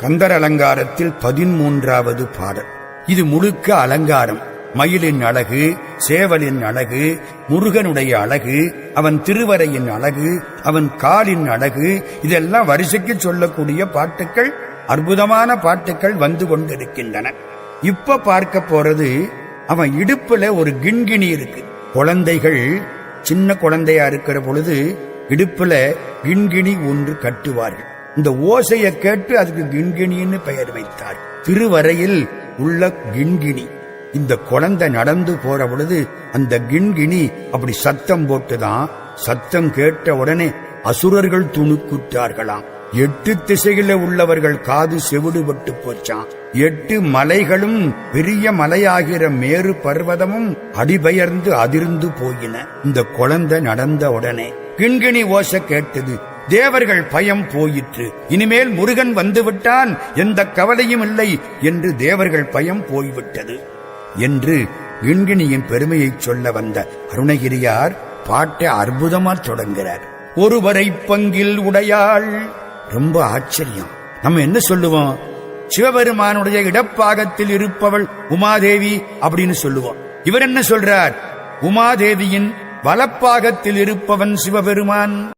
கந்தர் அலங்காரத்தில் பதிமூன்றாவது பாடல். இது முழுக்க அலங்காரம். மயிலின் அழகு சேவலின் அழகு முருகனுடைய அழகு அவன் திருவரையின் அழகு அவன் காலின் அழகு இதெல்லாம் வரிசைக்கு சொல்லக்கூடிய பாட்டுக்கள் அற்புதமான பாட்டுக்கள் வந்து கொண்டிருக்கின்றன. இப்ப பார்க்க போறது அவன் இடுப்புல ஒரு கிண்கிணி இருக்கு. குழந்தைகள் சின்ன குழந்தையா இருக்கிற பொழுது இடுப்புல கிண்கிணி ஒன்று கட்டுவார்கள். இந்த ஓசையை கேட்டு அதுக்கு கிண்கிணின்னு பெயர் வைத்தார். திருவரையில் உள்ள கிண்கிணி. இந்த குழந்தை நடந்து போற பொழுது அந்த கிண்கிணி அப்படி சத்தம் போட்டுதான் சத்தம் கேட்ட உடனே அசுரர்கள் துணுக்குற்றார்களாம். எட்டு திசையில உள்ளவர்கள் காது செவிடுபட்டு போச்சான் எட்டு மலைகளும் பெரிய மலையாகிற மேரு பர்வதமும் அடிபெயர்ந்து அதிர்ந்து போயின. இந்த குழந்தை நடந்த உடனே கிண்கிணி ஓசை கேட்டது தேவர்கள் பயம் போயிற்று. இனிமேல் முருகன் வந்துவிட்டான். எந்த கவலையும் இல்லை என்று தேவர்கள் பயம் போய்விட்டது. என்று கிண்கிணியின் பெருமையை சொல்ல வந்த அருணகிரியார் பாட்டை அற்புதமா தொடங்குகிறார். ஒருவரை பங்கில் உடையாள். ரொம்ப ஆச்சரியம். நம்ம என்ன சொல்லுவோம்? சிவபெருமானுடைய இடப்பாகத்தில் இருப்பவள் உமாதேவி அப்படின்னு சொல்லுவோம். இவர் என்ன சொல்றார்? உமாதேவியின் வலப்பாகத்தில் இருப்பவன் சிவபெருமான்.